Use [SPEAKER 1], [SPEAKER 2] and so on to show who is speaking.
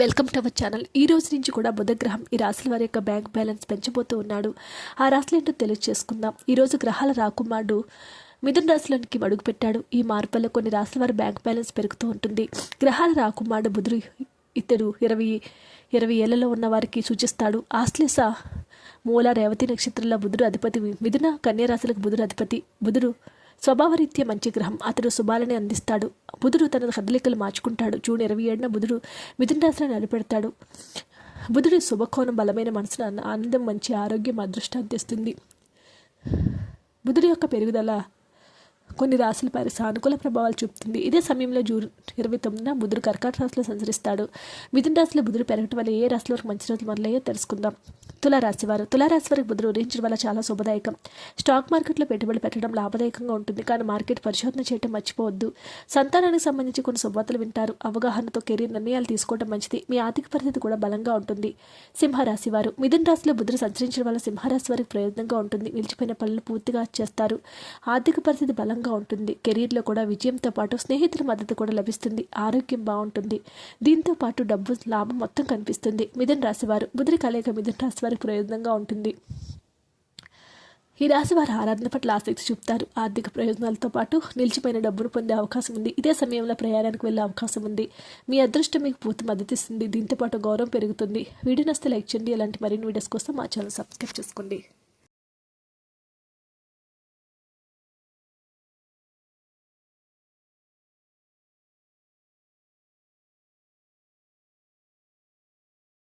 [SPEAKER 1] Welcome to our channel. ఈ రోజు నుంచి కూడా బుధగ్రహం ఈ రాశుల వారి యొక్క బ్యాంక్ బ్యాలెన్స్ పెంచబోతూ ఉన్నాడు. ఆ రాశులు ఏంటో తెలియజేసుకుందాం ఈరోజు గ్రహాల రాకుమారుడు మిథున రాశిలోనికి అడుగుపెట్టాడు ఈ మార్పుల్లో కొన్ని రాశుల వారి బ్యాంక్ బ్యాలెన్స్ పెరుగుతూ ఉంటుంది. గ్రహాల రాకుమారుడు బుధుడు ఇతడు ఇరవై ఇరవై ఏళ్ళలో ఉన్న వారికి సూచిస్తాడు. ఆశ్లేష మూల రేవతి నక్షత్రంలో బుధుడు అధిపతి మిథున కన్యా రాశులకు బుధుడు అధిపతి. బుధుడు స్వభావరీత్యా మంచి గ్రహం. అతడు శుభాలని అందిస్తాడు. బుధుడు తన కదలికలు మార్చుకుంటాడు. జూన్ ఇరవై ఏడున బుధుడు మిథున రాశిని నిలబెడతాడు. బుధుడి శుభకోణం బలమైన మనసును ఆనందం మంచి ఆరోగ్యం అదృష్టాన్ని తెస్తుంది బుధుడి యొక్క పెరుగుదల కొన్ని రాశులపై సానుకూల ప్రభావాలు చూపుతుంది. ఇదే సమయంలో జూన్ ఇరవై తొమ్మిదిన బుధుడు కర్కాట రాశిలో సంచరిస్తాడు. మిథున రాశిలో బుధుడు పెరగటం వల్ల ఏ రాశుల వరకు మంచి రోజులు మొదలయ్యో తెలుసుకుందాం. తులారాశి వారు. తులారాశి వారికి బుధుడు ఊహించడం వల్ల చాలా శుభదాయకం. స్టాక్ మార్కెట్లో పెట్టుబడి పెట్టడం లాభదాయకంగా ఉంటుంది. కానీ మార్కెట్ పరిశోధన చేయడం మర్చిపోవద్దు. సంతానానికి సంబంధించి కొన్ని శుభవార్తలు వింటారు. అవగాహనతో కెరీర్ నిర్ణయాలు తీసుకోవడం మంచిది. మీ ఆర్థిక పరిస్థితి కూడా బలంగా ఉంటుంది. సింహరాశి వారు. మిథున రాశిలో బుధుడు సంచరించడం వల్ల సింహరాశి వారికి ప్రయోజనంగా ఉంటుంది. నిలిచిపోయిన పనులు పూర్తిగా చేస్తారు. ఆర్థిక పరిస్థితి బలంగా ఉంటుంది. కెరీర్లో కూడా విజయంతో పాటు స్నేహితుల మద్దతు కూడా లభిస్తుంది. ఆరోగ్యం బాగుంటుంది. దీంతో పాటు డబ్బు లాభం మొత్తం కనిపిస్తుంది. మిథున రాశి వారు. బుధుడి కలయిక మిథున రాశి వారి ప్రయోజనంగా ఉంటుంది. ఈ రాశి వారు ఆరాధన పట్ల ఆసక్తి చూపుతారు. ఆర్థిక ప్రయోజనాలతో పాటు నిలిచిపోయిన డబ్బును పొందే అవకాశం ఉంది. ఇదే సమయంలో ప్రయాణానికి వెళ్ళే అవకాశం ఉంది. మీ అదృష్టం మీకు పూర్తి మద్దతిస్తుంది దీంతోపాటు దీంతో పాటు గౌరవం పెరుగుతుంది. వీడియో నస్తే లైక్ చేయండి. ఇలాంటి మరిన్ని వీడియోస్ కోసం మా ఛానల్ సబ్స్క్రైబ్ చేసుకోండి.